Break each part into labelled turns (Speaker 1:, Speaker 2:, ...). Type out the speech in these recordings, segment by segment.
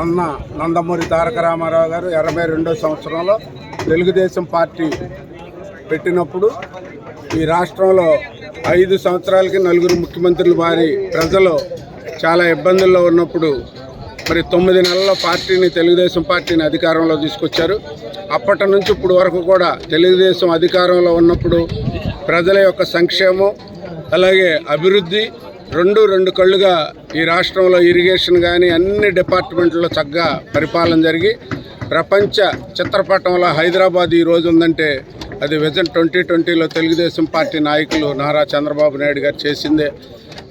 Speaker 1: అన్న నందమూరి తారక రామారావు గారు ఎనభై రెండో సంవత్సరంలో తెలుగుదేశం పార్టీ పెట్టినప్పుడు ఈ రాష్ట్రంలో ఐదు సంవత్సరాలకి నలుగురు ముఖ్యమంత్రులు మారి ప్రజలు చాలా ఇబ్బందుల్లో ఉన్నప్పుడు మరి తొమ్మిది నెలల్లో పార్టీని తెలుగుదేశం పార్టీని అధికారంలో తీసుకొచ్చారు. అప్పటి నుంచి ఇప్పుడు వరకు కూడా తెలుగుదేశం అధికారంలో ఉన్నప్పుడు ప్రజల యొక్క సంక్షేమం అలాగే అభివృద్ధి రెండు రెండు కళ్ళుగా ఈ రాష్ట్రంలో ఇరిగేషన్ కానీ అన్ని డిపార్ట్మెంట్లో చక్కగా పరిపాలన జరిగి ప్రపంచ చిత్రపటంలో హైదరాబాద్ ఈ రోజు ఉందంటే అది విజన్ ట్వంటీ ట్వంటీలో తెలుగుదేశం పార్టీ నాయకులు నారా చంద్రబాబు నాయుడు గారు చేసిందే.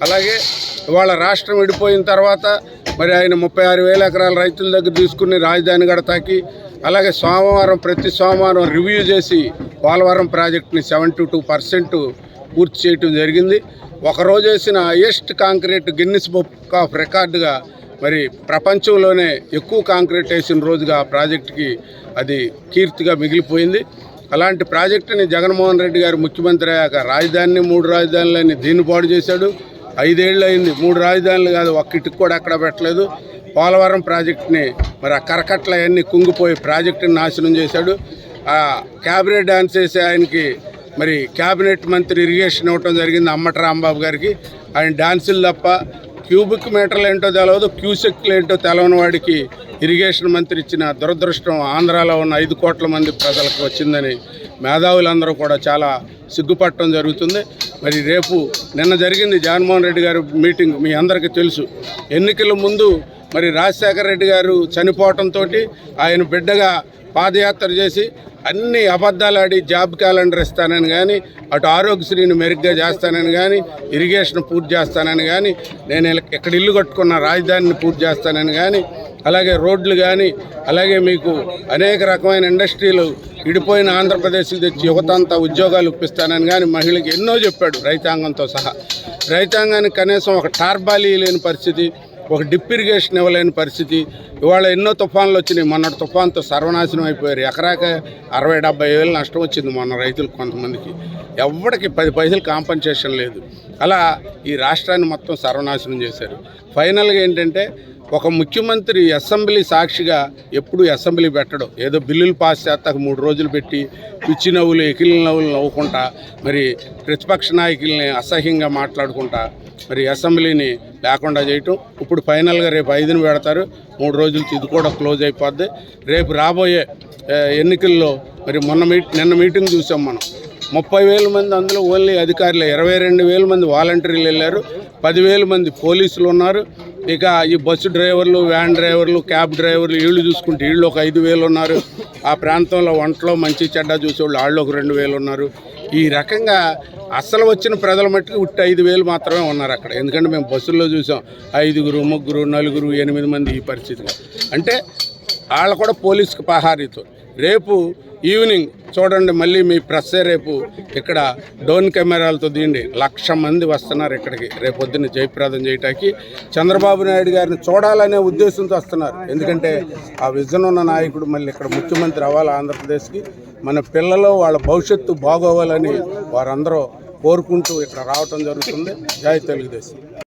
Speaker 1: అలాగే ఇవాళ రాష్ట్రం విడిపోయిన తర్వాత మరి ఆయన ముప్పై ఆరు వేల ఎకరాల రైతుల దగ్గర తీసుకుని రాజధాని గడతాకి అలాగే సోమవారం ప్రతి సోమవారం రివ్యూ చేసి పోలవరం ప్రాజెక్టుని సెవెంటీ టూ పర్సెంట్ పూర్తి చేయటం జరిగింది. ఒకరోజు వేసిన highest concrete Guinness book of రికార్డుగా మరి ప్రపంచంలోనే ఎక్కువ కాంక్రీట్ వేసిన రోజుగా ఆ ప్రాజెక్టుకి అది కీర్తిగా మిగిలిపోయింది. అలాంటి ప్రాజెక్టుని జగన్మోహన్ రెడ్డి గారు ముఖ్యమంత్రి అయ్యాక రాజధానిని మూడు రాజధానులని దీన్ని పాడు చేశాడు. ఐదేళ్ళు అయింది. మూడు రాజధానులు కాదు ఒక్క కూడా అక్కడ పెట్టలేదు. పోలవరం ప్రాజెక్టుని మరి ఆ కరకట్ల అవన్నీ కుంగిపోయి ప్రాజెక్టుని నాశనం చేశాడు. ఆ క్యాబినెట్ డాన్స్ చేసే ఆయనకి మరి క్యాబినెట్ మంత్రి ఇరిగేషన్ ఇవ్వటం జరిగింది అమ్మట రాంబాబు గారికి. ఆయన డాన్సులు తప్ప క్యూబిక్ మీటర్లు ఏంటో తెలియదు క్యూసెక్లు ఏంటో తెలవని వాడికి ఇరిగేషన్ మంత్రి ఇచ్చిన దురదృష్టం ఆంధ్రాలో ఉన్న ఐదు కోట్ల మంది ప్రజలకు వచ్చిందని మేధావులందరూ కూడా చాలా సిగ్గుపడటం జరుగుతుంది. మరి రేపు నిన్న జరిగింది జగన్మోహన్ రెడ్డి గారు మీటింగ్ మీ అందరికీ తెలుసు. ఎన్నికల ముందు మరి రాజశేఖర రెడ్డి గారు చనిపోవటంతో ఆయన బిడ్డగా పాదయాత్ర చేసి అన్ని అబద్ధాలు ఆడి జాబ్ క్యాలెండర్ ఇస్తానని కానీ అటు ఆరోగ్యశ్రీని మెరుగ్గా చేస్తానని కానీ ఇరిగేషన్ పూర్తి చేస్తానని కానీ నేను ఇలా- ఇక్కడ ఇల్లు కట్టుకున్న రాజధానిని పూర్తి చేస్తానని కానీ అలాగే రోడ్లు కానీ అలాగే మీకు అనేక రకమైన ఇండస్ట్రీలు ఇడిపోయిన ఆంధ్రప్రదేశ్కి తెచ్చి యువత అంతా ఉద్యోగాలు ఇప్పిస్తానని కానీ మహిళకి ఎన్నో చెప్పాడు రైతాంగంతో సహా. రైతాంగానికి కనీసం ఒక టార్బాలీ లేని పరిస్థితి ఒక డిప్ ఇరిగేషన్ ఇవ్వలేని పరిస్థితి. ఇవాళ ఎన్నో తుఫాన్లు వచ్చినాయి. మొన్నటి తుఫాన్తో సర్వనాశనం అయిపోయారు. ఎకరాక అరవై డెబ్బై వేలు నష్టం వచ్చింది మొన్న రైతులకు కొంతమందికి. ఎవరికి పది పైసలు కాంపన్సేషన్ లేదు. అలా ఈ రాష్ట్రాన్ని మొత్తం సర్వనాశనం చేశారు. ఫైనల్గా ఏంటంటే ఒక ముఖ్యమంత్రి అసెంబ్లీ సాక్షిగా ఎప్పుడు అసెంబ్లీ పెట్టడం. ఏదో బిల్లులు పాస్ చేస్తాక మూడు రోజులు పెట్టి పిచ్చి నవ్వులు ఎకిలి నవ్వులు నవ్వుకుంటా మరి ప్రతిపక్ష నాయకుల్ని అసహ్యంగా మాట్లాడుకుంటా మరి అసెంబ్లీని లేకుండా చేయటం. ఇప్పుడు ఫైనల్గా రేపు ఐదుని పెడతారు. మూడు రోజులకి ఇది కూడా క్లోజ్ అయిపోద్ది. రేపు రాబోయే ఎన్నికల్లో మరి మొన్న మీట్ నిన్న మీటింగ్ చూసాం మనం. ముప్పై వేల మంది అందులో ఓన్లీ అధికారులు. ఇరవై రెండు వేల మంది వాలంటీర్లు వెళ్ళారు. పదివేల మంది పోలీసులు ఉన్నారు. ఇక ఈ బస్సు డ్రైవర్లు వ్యాన్ డ్రైవర్లు క్యాబ్ డ్రైవర్లు వీళ్ళు చూసుకుంటే వీళ్ళు ఒక ఐదు వేలు ఉన్నారు. ఆ ప్రాంతంలో వంటలో మంచి చెడ్డ చూసేవాళ్ళు వాళ్ళు ఒక రెండు వేలు ఉన్నారు. ఈ రకంగా అసలు వచ్చిన ప్రజల మట్టుకు ఉట్టి ఐదు వేలు మాత్రమే ఉన్నారు అక్కడ. ఎందుకంటే మేము బస్సుల్లో చూసాం. ఐదుగురు ముగ్గురు నలుగురు ఎనిమిది మంది ఈ పరిస్థితిలో. అంటే వాళ్ళు కూడా పోలీసుకు పహారీతో. రేపు ఈవినింగ్ చూడండి మళ్ళీ మీ ప్రెస్సే రేపు ఇక్కడ డోన్ కెమెరాలతో దీండి. లక్ష మంది వస్తున్నారు ఇక్కడికి. రేపు పొద్దున్న జయప్రదం చేయటానికి చంద్రబాబు నాయుడు గారిని చూడాలనే ఉద్దేశంతో వస్తున్నారు. ఎందుకంటే ఆ విజన్ ఉన్న నాయకుడు మళ్ళీ ఇక్కడ ముఖ్యమంత్రి అవ్వాలి ఆంధ్రప్రదేశ్కి. మన పిల్లలు వాళ్ళ భవిష్యత్తు బాగోవాలని వారందరూ కోరుకుంటూ ఇక్కడ రావటం జరుగుతుంది. జై తెలుగుదేశం.